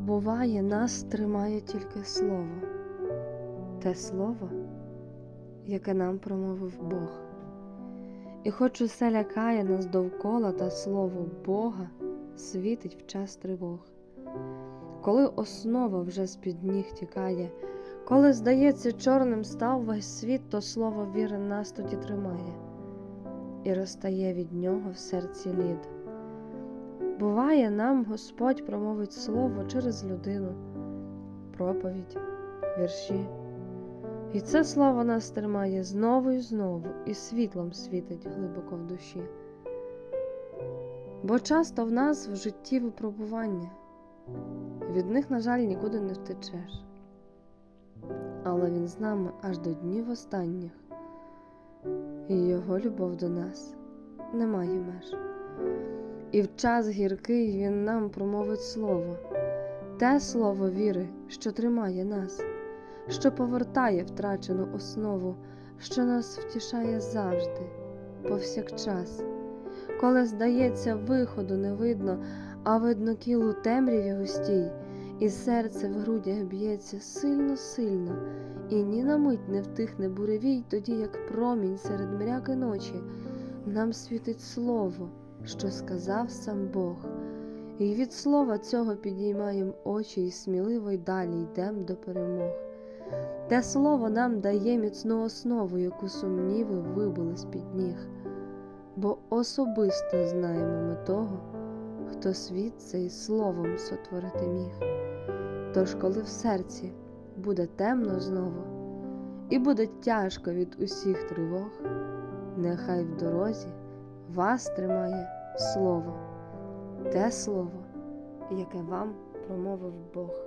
Буває, нас тримає тільки слово, те слово, яке нам промовив Бог. І хоч усе лякає нас довкола, та слово Бога світить в час тривог. Коли основа вже з-під ніг тікає, коли, здається, чорним став весь світ, то слово віри нас тоді тримає, і розтає від нього в серці лід. Буває, нам Господь промовить слово через людину, проповідь, вірші. І це слово нас тримає знову і знову, і світлом світить глибоко в душі. Бо часто в нас в житті випробування, від них, на жаль, нікуди не втечеш. Але Він з нами аж до днів останніх, і Його любов до нас не має меж. І в час гіркий Він нам промовить слово, те слово віри, що тримає нас, що повертає втрачену основу, що нас втішає завжди, повсякчас. Коли, здається, виходу не видно, а видно кіл у темряві густій, і серце в грудях б'ється сильно-сильно, і ні на мить не втихне буревій, тоді як промінь серед мряки ночі, нам світить слово що сказав сам Бог, і від слова цього підіймаєм очі і сміливо й далі йдем до перемог. Те слово нам дає міцну основу, яку сумніви вибили з-під ніг, бо особисто знаємо ми того, хто світ цей словом сотворити міг. Тож, коли в серці буде темно знову, і буде тяжко від усіх тривог, нехай в дорозі вас тримає слово, те слово, яке вам промовив Бог.